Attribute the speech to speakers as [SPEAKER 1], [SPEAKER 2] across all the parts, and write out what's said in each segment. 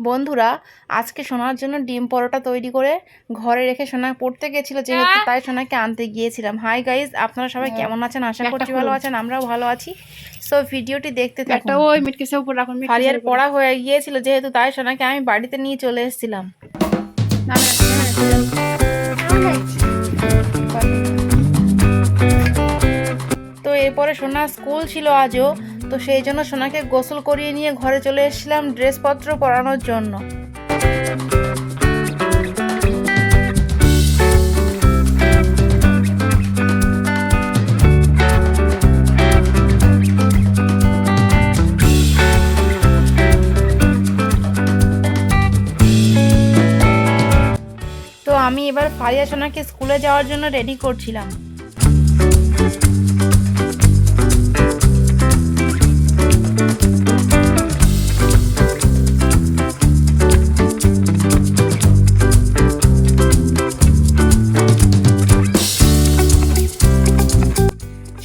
[SPEAKER 1] বন্ধুরা আজকে সোনার জন্য ডিম পরোটা তৈরি করে ঘরে রেখে সোনা পড়তে গেছিল যেহেতু তাই সোনাকে আনতে গিয়েছিলাম হাই গাইজ আপনারা সবাই কেমন আছেন আশা করছি ভালো আছেন আমরাও ভালো আছি সো ভিডিওটি দেখতে থাকুন ফারিয়ার পড়া হয়ে গিয়েছিল যেহেতু তাই সোনাকে আমি বাড়িতে নিয়ে চলে এসেছিলাম তো এরপরে সোনা স্কুল ছিল আজও তো সেই জন্য সোনাকে গোসল করিয়ে নিয়ে ঘরে চলে এসেছিলাম ড্রেসপত্র পরানোর জন্য। আমি এবার ফারিয়া সোনাকে স্কুলে যাওয়ার জন্য রেডি করছিলাম।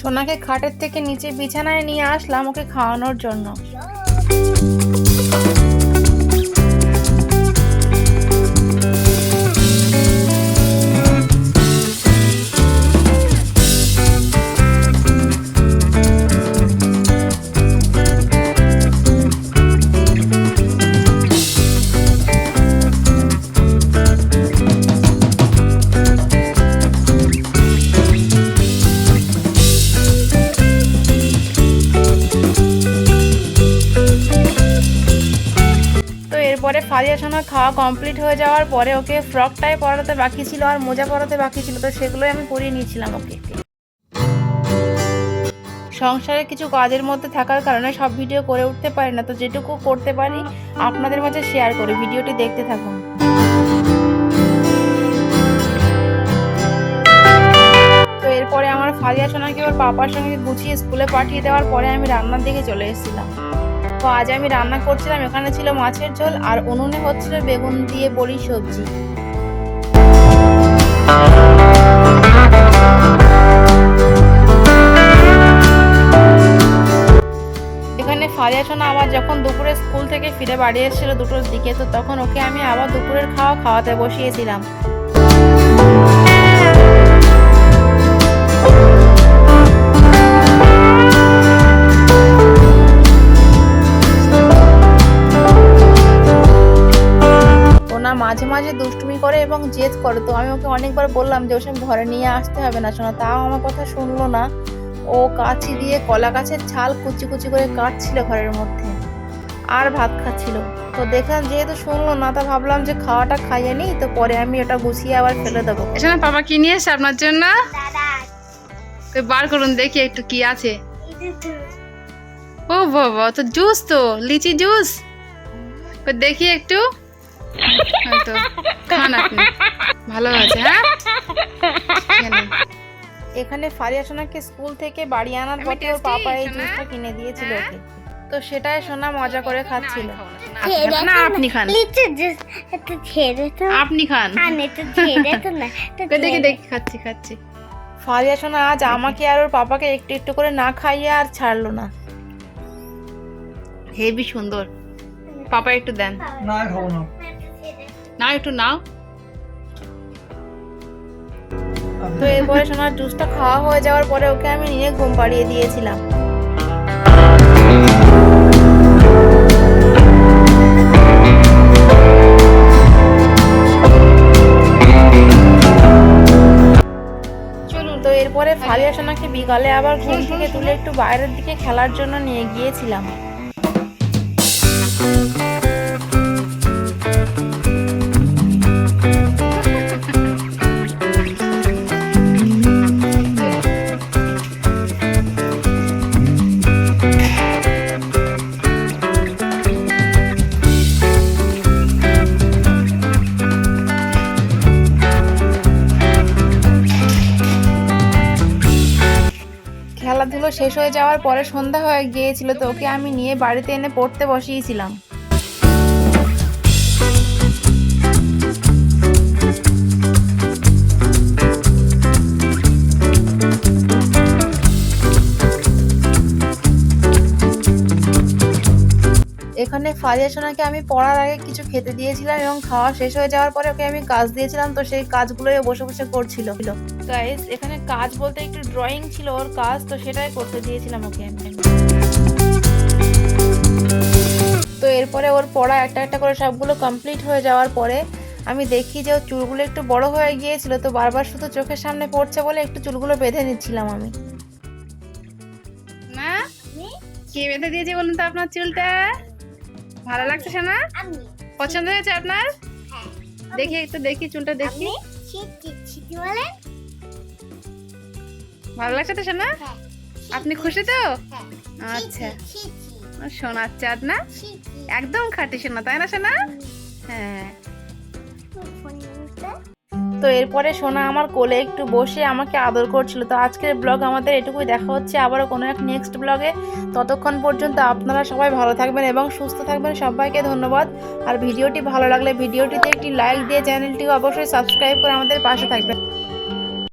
[SPEAKER 1] সোনাকে খাটের থেকে নিচে বিছানায় নিয়ে আসলাম ওকে খাওয়ানোর জন্য। এরপরে ফারিয়া সোনা খাওয়া কমপ্লিট হয়ে যাওয়ার পরে ওকে ফ্রকটাই পরাতে বাকি ছিল আর মোজা পরাতে বাকি ছিল, তো সেগুলোই আমি পরিয়ে নিয়েছিলাম ওকে। সংসারে কিছু কাজের মধ্যে থাকার কারণে সব ভিডিও করে উঠতে পারি না, তো যেটুকু করতে পারি আপনাদের মাঝে শেয়ার করি, ভিডিওটি দেখতে থাকুন। তো এরপরে আমার ফারিয়া সোনাকে ওর পাপার সঙ্গে গুছিয়ে স্কুলে পাঠিয়ে দেওয়ার পরে আমি রান্নার দিকে চলে এসেছিলাম। তো আজ আমি রান্না করছিলাম, এখানে ছিল মাছের ঝোল আর উনুনে হচ্ছিল বেগুন দিয়ে বড়ি সবজি। এখানে ফারিয়া সোনা আবার যখন দুপুরে স্কুল থেকে ফিরে বাড়ি এসেছিল দুটোর দিকে, তো তখন ওকে আমি আবার দুপুরের খাওয়া খাওয়াতে বসিয়েছিলাম। মাঝে দুষ্টুমি করে এবং জেদ করে। তো আমি ওকে অনেকবার বললাম যে ওসব ঘরে নিয়ে আসতে হবে না শোনা তাও আমার কথা শুনলো না। ও কাছি দিয়ে কলা গাছের ছাল কুচি কুচি করে কাটছিল ঘরের মধ্যে আর ভাত খাচ্ছিল। তো দেখলাম যেহেতু শুনলো না তা ভাবলাম যে খাওয়াটা খাইয়ে নিই তো পরে আমি ওটা গুছিয়ে আবার ফেলে দেবো।
[SPEAKER 2] এখানে বাবা কি নিয়ে এসে আপনার জন্য? বার করুন দেখি একটু কি আছে। ও বাবা তো জুস তো লিচি জুস। দেখি একটু। এই তো, খান আপনি। ভালো আছে হ্যাঁ?
[SPEAKER 1] এখানে ফারিয়া সোনাকে স্কুল থেকে বাড়ি আনার পথে ওর পাপা এই
[SPEAKER 2] সোনা?
[SPEAKER 1] জুসটা কিনে দিয়েছিল
[SPEAKER 2] হ্যাঁ?
[SPEAKER 1] ওকে। তো সেটাই সোনা মজা করে খাচ্ছিল।
[SPEAKER 2] না,
[SPEAKER 1] আপনি খান আপনি খান।
[SPEAKER 3] লিচু জুস। একটু ছেড়ে তো।
[SPEAKER 1] আপনি খান।
[SPEAKER 3] খান একটু ছেড়ে তো না। একটু
[SPEAKER 2] দেখি দেখি খাচ্ছি খাচ্ছি।
[SPEAKER 1] ফারিয়া সোনা আজ আমাকে আর ওর পাপাকে একটু একটু করে না খাইয়ে আর ছাড়লো না।
[SPEAKER 2] হেবি সুন্দর। পাপা একটু দেন।
[SPEAKER 4] না খাব না।
[SPEAKER 2] না, একটু নাও।
[SPEAKER 1] তো এরপরে সোনার জুসটা খাওয়া হয়ে যাওয়ার পরে ওকে আমি নিয়ে ঘুম পাড়িয়ে দিয়েছিলাম। তো এরপরে ফারিয়া সোনাকে বিকালে আবার ঘুম থেকে তুলে একটু বাইরের দিকে খেলার জন্য নিয়ে গিয়েছিলাম। খেলাধুলো শেষ হয়ে যাওয়ার পরে সন্ধ্যা হয়ে গিয়েছিল তো ওকে আমি নিয়ে বাড়িতে এনে পড়তে বসিয়েছিলাম। এখানে ফারিয়া সোনাকে আমি পড়ার আগে কিছু খেতে দিয়েছিলাম এবং খাওয়া শেষ হয়ে যাওয়ার পরে ওকে আমি কাজ দিয়েছিলাম তো সেই কাজগুলোই ও বসে বসে করছিল। গাইস এখানে কাজ বলতে একটু ড্রয়িং ছিল ওর কাজ তো সেটাই করতে দিয়েছিলাম ওকে আমি। তো এরপরে ওর পড়া একটা একটা করে সবগুলো কমপ্লিট হয়ে যাওয়ার পরে আমি দেখি যে ওর চুলগুলো একটু বড় হয়ে গিয়েছিল তো বারবার শুধু চোখের সামনে পড়ছে বলে একটু চুলগুলো বেঁধে নিচ্ছিলাম আমি।
[SPEAKER 2] না কে বেঁধে দিয়েছে বলুন তো আপনার চুলটা? ভালো লাগছে শোনা পছন্দ হয়েছে আপনার?
[SPEAKER 3] হ্যাঁ।
[SPEAKER 2] দেখি একটু দেখি চুলটা দেখি। ভালো লাগছে তো শোনা
[SPEAKER 3] হ্যাঁ।
[SPEAKER 2] আপনি খুশি তো?
[SPEAKER 3] হ্যাঁ।
[SPEAKER 2] আচ্ছা।
[SPEAKER 3] শোনাচ্ছে
[SPEAKER 2] আপনার চাঁদ না? একদম খাটি সোনা তাই না সোনা? হ্যাঁ।
[SPEAKER 1] তো এরপরে সোনা আমার কোলে একটু বসে আমাকে আদর করছিল। তো আজকের ব্লগ আমাদের এটুকুই। দেখা হচ্ছে আবারও কোনো এক নেক্সট ব্লগে। ততক্ষণ পর্যন্ত আপনারা সবাই ভালো থাকবেন এবং সুস্থ থাকবেন। সবাইকে ধন্যবাদ। আর ভিডিওটি ভালো লাগলে ভিডিওটিতে একটি লাইক দিয়ে চ্যানেলটি অবশ্যই সাবস্ক্রাইব করে আমাদের পাশে থাকবেন।